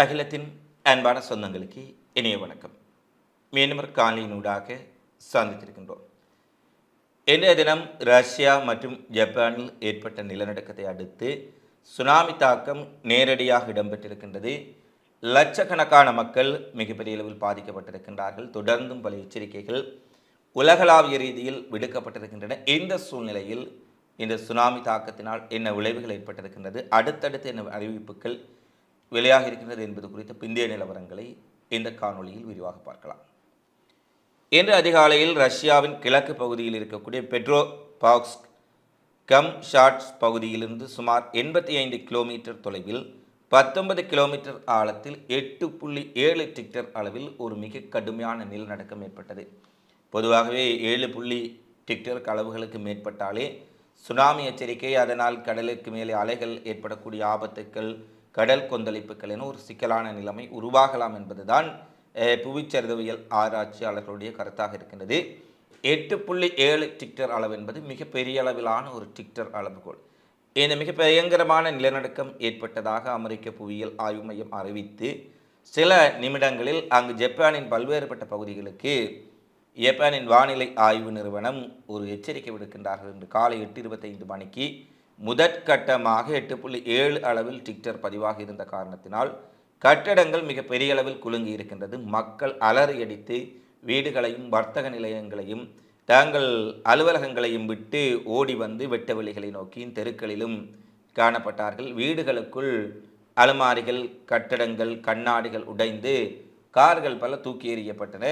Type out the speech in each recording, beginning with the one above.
அகிலத்தின் அன்பான சொந்தங்களுக்கு இனிய வணக்கம். மீண்டும் காலையினூடாக சந்தித்திருக்கின்றோம். இன்றைய தினம் ரஷ்யா மற்றும் ஜப்பானில் ஏற்பட்ட நிலநடுக்கத்தை அடுத்து சுனாமி தாக்கம் நேரடியாக இடம்பெற்றிருக்கின்றது. லட்சக்கணக்கான மக்கள் மிகப்பெரிய அளவில் பாதிக்கப்பட்டிருக்கின்றார்கள். தொடர்ந்தும் பல எச்சரிக்கைகள் உலகளாவிய ரீதியில் விடுக்கப்பட்டிருக்கின்றன. இந்த சூழ்நிலையில் இந்த சுனாமி தாக்கத்தினால் என்ன விளைவுகள் ஏற்பட்டிருக்கின்றது? அடுத்தடுத்து என்ன அறிவிப்புகள் வெளியாக இருக்கின்றது என்பது குறித்த பிந்தைய நிலவரங்களை இந்த காணொளியில் விரிவாக பார்க்கலாம். இன்று அதிகாலையில் ரஷ்யாவின் கிழக்கு பகுதியில் இருக்கக்கூடிய பெட்ரோ பாக்ஸ் கம் ஷாட்ஸ் பகுதியிலிருந்து சுமார் எண்பத்தி ஐந்து கிலோமீட்டர் தொலைவில் பத்தொன்பது கிலோமீட்டர் ஆழத்தில் எட்டு புள்ளி ஏழு டிக்டர் அளவில் ஒரு மிக கடுமையான நிலநடுக்கம் ஏற்பட்டது. பொதுவாகவே ஏழு புள்ளி டிக்டர் அளவுகளுக்கு மேற்பட்டாலே சுனாமி எச்சரிக்கை அதனால் கடலுக்கு மேலே அலைகள் ஏற்படக்கூடிய ஆபத்துக்கள் கடல் கொந்தளிப்புகள் என ஒரு சிக்கலான நிலைமை உருவாகலாம் என்பதுதான் புவிச்சரிதவியல் ஆராய்ச்சியாளர்களுடைய கருத்தாக இருக்கின்றது. எட்டு புள்ளி ஏழு டிக்டர் அளவு என்பது மிகப்பெரிய அளவிலான ஒரு டிக்டர் அளவுகோல். இந்த மிக பயங்கரமான நிலநடுக்கம் ஏற்பட்டதாக அமெரிக்க புவியியல் ஆய்வு மையம் அறிவித்து சில நிமிடங்களில் அங்கு ஜப்பானின் பல்வேறுபட்ட பகுதிகளுக்கு ஜப்பானின் வானிலை ஆய்வு நிறுவனம் ஒரு எச்சரிக்கை விடுக்கின்றார்கள். என்று காலை எட்டு இருபத்தைந்து மணிக்கு முதற்கட்டமாக எட்டு புள்ளி ஏழு அளவில் டிக்டர் பதிவாக இருந்த காரணத்தினால் கட்டடங்கள் மிக பெரிய அளவில் குலுங்கி இருக்கின்றது. மக்கள் அலறியடித்து வீடுகளையும் வர்த்தக நிலையங்களையும் தாங்கள் அலுவலகங்களையும் விட்டு ஓடி வந்து வெட்டவெளிகளை நோக்கியும் தெருக்களிலும் காணப்பட்டார்கள். வீடுகளுக்குள் அலுமாரிகள் கட்டடங்கள் கண்ணாடிகள் உடைந்து கார்கள் பல தூக்கி எறியப்பட்டன.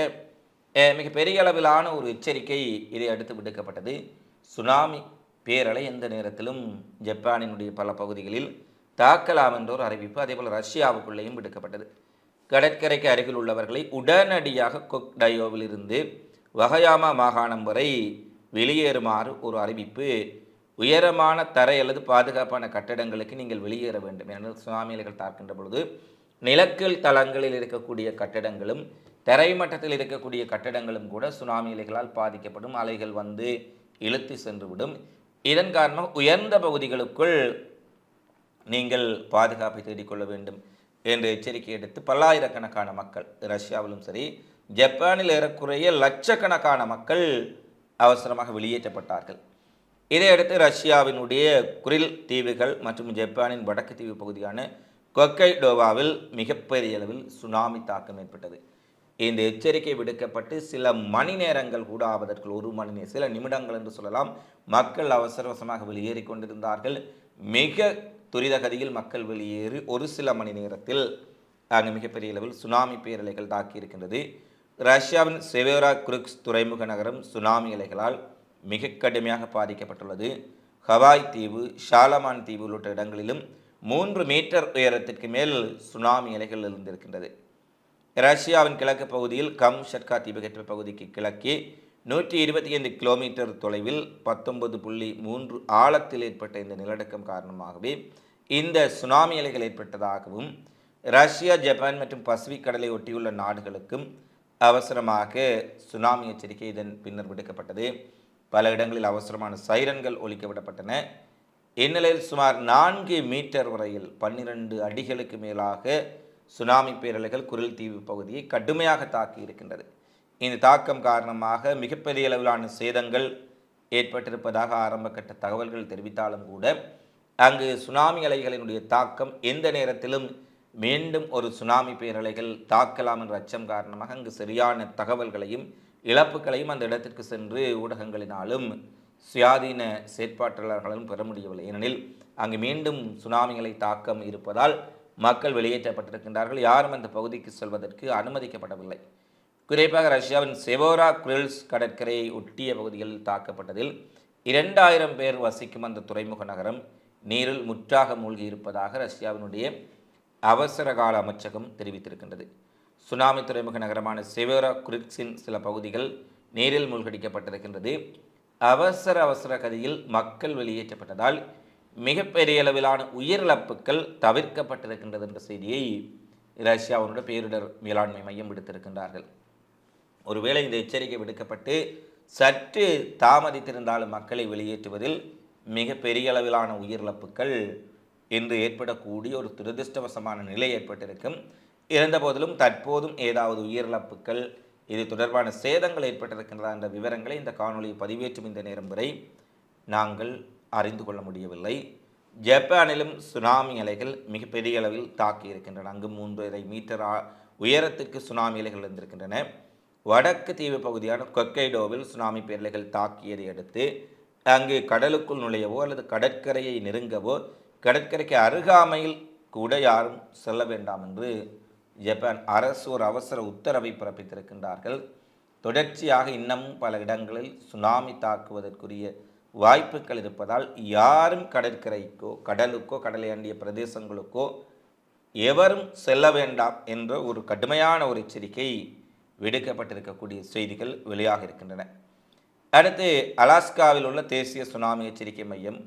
மிக பெரிய அளவிலான ஒரு எச்சரிக்கை இதை அடுத்து விடுக்கப்பட்டது. சுனாமி பேரலை எந்த நேரத்திலும் ஜப்பானினுடைய பல பகுதிகளில் தாக்கலாம் என்ற ஒரு அறிவிப்பு அதேபோல் ரஷ்யாவுக்குள்ளேயும் விடுக்கப்பட்டது. கடற்கரைக்கு அருகில் உள்ளவர்களை உடனடியாக கொக் இருந்து வகையாமா மாகாணம் வரை வெளியேறுமாறு ஒரு அறிவிப்பு உயரமான தரை அல்லது பாதுகாப்பான கட்டடங்களுக்கு நீங்கள் வெளியேற வேண்டும் என சுனாமியல்கள் தாக்கின்ற பொழுது நிலக்கல் தளங்களில் இருக்கக்கூடிய கட்டடங்களும் தரைமட்டத்தில் இருக்கக்கூடிய கட்டடங்களும் கூட சுனாமி அலைகளால் பாதிக்கப்படும் அலைகள் வந்து இழுத்து சென்றுவிடும். இதன் காரணம் உயர்ந்த பகுதிகளுக்குள் நீங்கள் பாதுகாப்பை தேடிக்கொள்ள வேண்டும் என்று எச்சரிக்கை எடுத்து பல்லாயிரக்கணக்கான மக்கள் ரஷ்யாவிலும் சரி ஜப்பானில் ஏறக்குறைய லட்சக்கணக்கான மக்கள் அவசரமாக வெளியேற்றப்பட்டார்கள். இதையடுத்து ரஷ்யாவினுடைய குரில் தீவுகள் மற்றும் ஜப்பானின் வடக்கு தீவு பகுதியான கொக்கைடோவாவில் மிகப்பெரிய அளவில் சுனாமி தாக்கம் ஏற்பட்டது. இந்த எச்சரிக்கை விடுக்கப்பட்டு சில மணி நேரங்கள் கூட ஆவதற்கு ஒரு மணி நேரம் சில நிமிடங்கள் என்று சொல்லலாம் மக்கள் அவசர அவசரமாக வெளியேறி கொண்டிருந்தார்கள். மிக துரித கதியில் மக்கள் வெளியேறி ஒரு சில மணி நேரத்தில் அங்கு மிகப்பெரிய அளவில் சுனாமி பேரலைகள் தாக்கி இருக்கின்றது. ரஷ்யாவின் செவேரா குருக்ஸ் துறைமுக நகரம் சுனாமி அலைகளால் மிக கடுமையாக பாதிக்கப்பட்டுள்ளது. ஹவாய் தீவு ஷாலமான் தீவு உள்ளிட்ட இடங்களிலும் மூன்று மீட்டர் உயரத்திற்கு மேல் சுனாமி அலைகள் இருந்திருக்கின்றது ரஷ்யாவின் கிழக்கு பகுதியில் கம் ஷட்கா தீபகற்ப பகுதிக்கு கிழக்கே நூற்றி இருபத்தி ஐந்து கிலோமீட்டர் தொலைவில் பத்தொன்பது புள்ளி மூன்று ஆழத்தில் ஏற்பட்ட இந்த நிலநடுக்கம் காரணமாகவே இந்த சுனாமி அலைகள் ஏற்பட்டதாகவும் ரஷ்யா ஜப்பான் மற்றும் பசிபிக் கடலை ஒட்டியுள்ள நாடுகளுக்கும் அவசரமாக சுனாமி எச்சரிக்கை இதன் பின்னர் விடுக்கப்பட்டது. பல இடங்களில் அவசரமான சைரன்கள் ஒழிக்க விடப்பட்டன இந்நிலையில் சுமார் நான்கு மீட்டர் வரையில் பன்னிரண்டு அடிகளுக்கு மேலாக சுனாமி பேரலைகள் குரல் தீவு பகுதியை கடுமையாக தாக்கி இருக்கின்றது. இந்த தாக்கம் காரணமாக மிகப்பெரிய அளவிலான சேதங்கள் ஏற்பட்டிருப்பதாக ஆரம்பகட்ட தகவல்கள் தெரிவித்தாலும் கூட அங்கு சுனாமி அலைகளினுடைய தாக்கம் எந்த நேரத்திலும் மீண்டும் ஒரு சுனாமி பேரலைகள் தாக்கலாம் என்ற அச்சம் காரணமாக அங்கு சரியான தகவல்களையும் இழப்புகளையும் அந்த இடத்திற்கு சென்று ஊடகங்களினாலும் சுயாதீன செயற்பாட்டாளர்களும் பெற முடியவில்லை. ஏனெனில் அங்கு மீண்டும் சுனாமிகளை தாக்கம் இருப்பதால் மக்கள் வெளியேற்றப்பட்டிருக்கின்றார்கள். யாரும் அந்த பகுதிக்கு செல்வதற்கு அனுமதிக்கப்படவில்லை. குறிப்பாக ரஷ்யாவின் செவோரா குரில்ஸ் கடற்கரையை ஒட்டிய பகுதியில் தாக்கப்பட்டதில் இரண்டாயிரம் பேர் வசிக்கும் அந்த துறைமுக நகரம் நீரில் முற்றாக மூழ்கி இருப்பதாக ரஷ்யாவினுடைய அவசர கால அமைச்சகம் தெரிவித்திருக்கின்றது. சுனாமி துறைமுக நகரமான செவேரா குரிக்ஸின் சில பகுதிகள் நீரில் மூழ்கடிக்கப்பட்டிருக்கின்றது. அவசர அவசர கதியில் மக்கள் வெளியேற்றப்பட்டதால் மிகப்பெரிய அளவிலான உயிரிழப்புகள் தவிர்க்கப்பட்டிருக்கின்றது என்ற செய்தியை ரஷ்யாவினுடைய பேரிடர் மேலாண்மை மையம் விடுத்திருக்கின்றார்கள். ஒருவேளை இந்த எச்சரிக்கை விடுக்கப்பட்டு சற்று தாமதித்திருந்தாலும் மக்களை வெளியேற்றுவதில் மிக பெரிய அளவிலான உயிரிழப்புகள் இன்று ஏற்படக்கூடிய ஒரு துரதிருஷ்டவசமான நிலை ஏற்பட்டிருக்கும். இருந்தபோதிலும் தற்போதும் ஏதாவது உயிரிழப்புகள் இது தொடர்பான சேதங்கள் ஏற்பட்டிருக்கின்றதா என்ற விவரங்களை இந்த காணொலியை பதிவேற்றும் இந்த நேரம் வரை நாங்கள் அறிந்து கொள்ள முடியவில்லை. ஜப்பானிலும் சுனாமி அலைகள் மிகப்பெரிய அளவில் தாக்கி இருக்கின்றன. அங்கு மூன்றரை மீட்டர் ஆ- சுனாமி அலைகள் இருந்திருக்கின்றன. வடக்கு தீவு பகுதியான கொக்கைடோவில் சுனாமி பேரலைகள் தாக்கியதை அடுத்து அங்கு கடலுக்குள் நுழையவோ அல்லது கடற்கரையை நெருங்கவோ கடற்கரைக்கு அருகாமையில் கூட யாரும் செல்ல வேண்டாம் என்று ஜப்பான் அரசு ஒரு அவசர உத்தரவை பிறப்பித்திருக்கின்றார்கள். தொடர்ச்சியாக இன்னமும் பல இடங்களில் சுனாமி தாக்குவதற்குரிய வாய்ப்புகள் இருப்பதால் யாரும் கடற்கரைக்கோ கடலுக்கோ கடலை அண்டிய பிரதேசங்களுக்கோ எவரும் செல்ல வேண்டாம் என்ற ஒரு கடுமையான ஒரு எச்சரிக்கை விடுக்கப்பட்டிருக்கக்கூடிய செய்திகள் வெளியாக இருக்கின்றன. அடுத்து அலாஸ்காவில் உள்ள தேசிய சுனாமி எச்சரிக்கை மையம்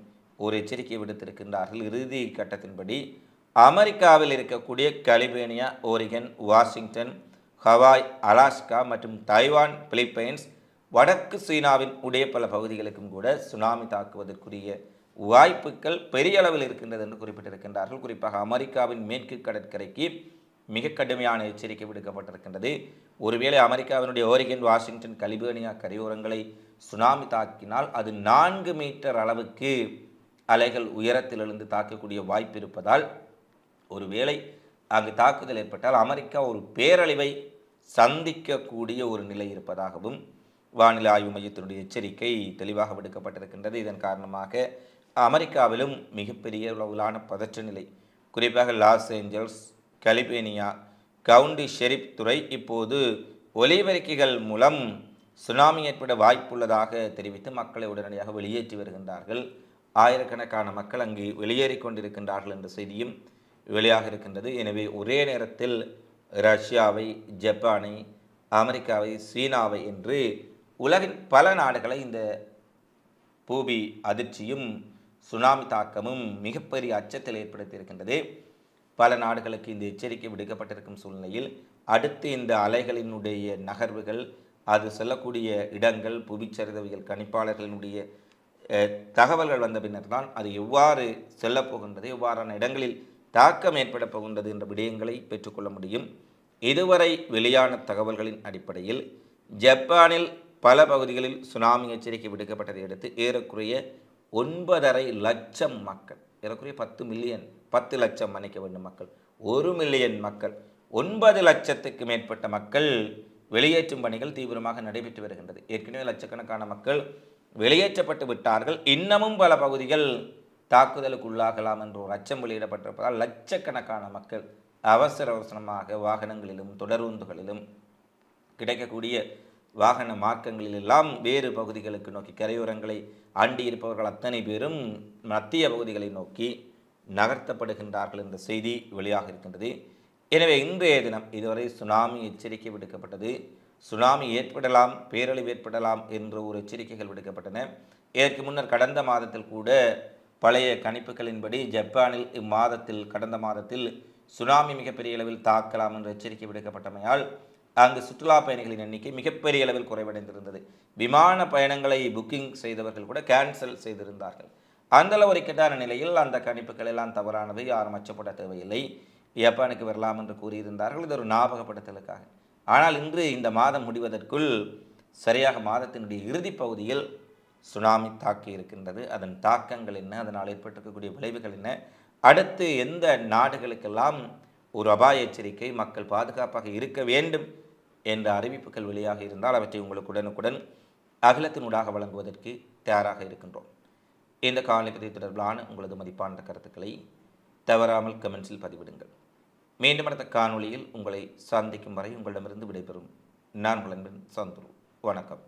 ஒரு எச்சரிக்கை விடுத்திருக்கின்றார்கள். இறுதி கட்டத்தின்படி அமெரிக்காவில் இருக்கக்கூடிய California Oregon Washington Hawaii Alaska மற்றும் தைவான் பிலிப்பைன்ஸ் வடக்கு சீனாவின் உடைய பல பகுதிகளுக்கும் கூட சுனாமி தாக்குவதற்குரிய வாய்ப்புகள் பெரிய அளவில் இருக்கின்றது என்று குறிப்பிட்டிருக்கின்றார்கள். குறிப்பாக அமெரிக்காவின் மேற்கு கடற்கரைக்கு மிக கடுமையான எச்சரிக்கை விடுக்கப்பட்டிருக்கின்றது. ஒருவேளை அமெரிக்காவினுடைய ஓரிகன் வாஷிங்டன் கலிபோர்னியா கரையோரங்களை சுனாமி தாக்கினால் அது நான்கு மீட்டர் அளவுக்கு அலைகள் உயரத்திலிருந்து தாக்கக்கூடிய வாய்ப்பு இருப்பதால் ஒருவேளை அங்கு தாக்குதல் ஏற்பட்டால் அமெரிக்கா ஒரு பேரழிவை சந்திக்கக்கூடிய ஒரு நிலை இருப்பதாகவும் வானிலை ஆய்வு மையத்தினுடைய எச்சரிக்கை தெளிவாக விடுக்கப்பட்டிருக்கின்றது. இதன் காரணமாக அமெரிக்காவிலும் மிகப்பெரிய அளவிலான பதற்ற நிலை. குறிப்பாக Los Angeles California county sheriff துறை இப்போது ஒலிபெருக்கிகள் மூலம் சுனாமி ஏற்பட வாய்ப்புள்ளதாக தெரிவித்து மக்களை உடனடியாக வெளியேற்றி வருகின்றார்கள். ஆயிரக்கணக்கான மக்கள் அங்கு வெளியேறிக் கொண்டிருக்கின்றார்கள் என்ற செய்தியும் வெளியாக இருக்கின்றது. எனவே ஒரே நேரத்தில் ரஷ்யாவை ஜப்பானை அமெரிக்காவை சீனாவை என்று உலகின் பல நாடுகளை இந்த பூமி அதிர்ச்சியும் சுனாமி தாக்கமும் மிகப்பெரிய அச்சத்தில் ஏற்படுத்தியிருக்கின்றது. பல நாடுகளுக்கு இந்த எச்சரிக்கை விடுக்கப்பட்டிருக்கும் சூழ்நிலையில் அடுத்து இந்த அலைகளினுடைய நகர்வுகள் அது செல்லக்கூடிய இடங்கள் புவிச்சரிதவியல் கணிப்பாளர்களினுடைய தகவல்கள் வந்த பின்னர் தான் அது எவ்வாறு செல்லப்போகின்றது எவ்வாறான இடங்களில் தாக்கம் ஏற்பட போகின்றது என்ற விடயங்களை பெற்றுக்கொள்ள முடியும். இதுவரை வெளியான தகவல்களின் அடிப்படையில் ஜப்பானில் பல பகுதிகளில் சுனாமி எச்சரிக்கை விடுக்கப்பட்டதை அடுத்து ஏறக்குறைய ஒன்பதரை லட்சம் மக்கள் ஏறக்குறைய பத்து மில்லியன் பத்து லட்சம் மன்னிக்க வேண்டும் மக்கள் ஒரு மில்லியன் மக்கள் ஒன்பது லட்சத்துக்கு மேற்பட்ட மக்கள் வெளியேற்றும் பணிகள் தீவிரமாக நடைபெற்று வருகின்றது. ஏற்கனவே லட்சக்கணக்கான மக்கள் வெளியேற்றப்பட்டு விட்டார்கள். இன்னமும் பல பகுதிகள் தாக்குதலுக்கு உள்ளாகலாம் என்ற ஒரு அச்சம் வெளியிடப்பட்டிருப்பதால் லட்சக்கணக்கான மக்கள் அவசர அவசரமாக வாகனங்களிலும் தொடர்வந்துகளிலும் கிடைக்கக்கூடிய வாகன மார்க்கங்களில் எல்லாம் வேறு பகுதிகளுக்கு நோக்கி கரையோரங்களை ஆண்டி இருப்பவர்கள் அத்தனை பேரும் மத்திய பகுதிகளை நோக்கி நகர்த்தப்படுகின்றார்கள் என்ற செய்தி வெளியாக இருக்கின்றது. எனவே இன்றைய தினம் இதுவரை சுனாமி எச்சரிக்கை விடுக்கப்பட்டது. சுனாமி ஏற்படலாம் பேரழிவு ஏற்படலாம் என்ற ஒரு எச்சரிக்கைகள் விடுக்கப்பட்டன. இதற்கு முன்னர் கடந்த மாதத்தில் கூட பழைய கணிப்புகளின்படி ஜப்பானில் இம்மாதத்தில் கடந்த மாதத்தில் சுனாமி மிகப்பெரிய அளவில் தாக்கலாம் என்ற எச்சரிக்கை விடுக்கப்பட்டமையால் அங்கு சுற்றுலா பயணிகளின் எண்ணிக்கை மிகப்பெரிய அளவில் குறைவடைந்திருந்தது. விமான பயணங்களை புக்கிங் செய்தவர்கள் கூட கேன்சல் செய்திருந்தார்கள். அந்த ஒரு இக்கட்டான நிலையில் அந்த கணிப்புகள் எல்லாம் தவறானவை. யாரும் அச்சப்பட தேவையில்லை. ஜப்பானுக்கு வரலாம் என்று கூறியிருந்தார்கள். இது ஒரு ஞாபகப்படுத்தலுக்காக. ஆனால் இன்று இந்த மாதம் முடிவதற்குள் சரியாக மாதத்தினுடைய இறுதி பகுதியில் சுனாமி தாக்கி இருக்கின்றது. அதன் தாக்கங்கள் என்ன? அதனால் ஏற்பட்டிருக்கக்கூடிய விளைவுகள் என்ன? அடுத்து எந்த நாடுகளுக்கெல்லாம் ஒரு அபாய எச்சரிக்கை மக்கள் பாதுகாப்பாக இருக்க வேண்டும்? என்ற அறிவிப்புகள் வெளியாக இருந்தால் அவற்றை உங்களுக்கு உடனுக்குடன் அகிலத்தினூடாக வழங்குவதற்கு தயாராக இருக்கின்றோம். இந்த காலநிலை பதிவு தொடர்பிலான உங்களது மதிப்பான கருத்துக்களை தவறாமல் கமெண்ட்ஸில் பதிவிடுங்கள். மீண்டும் அடுத்த காணொளியில் உங்களை சந்திக்கும் வரை உங்களிடமிருந்து விடைபெறும் நான் வழங்கின் சந்துரு. வணக்கம்.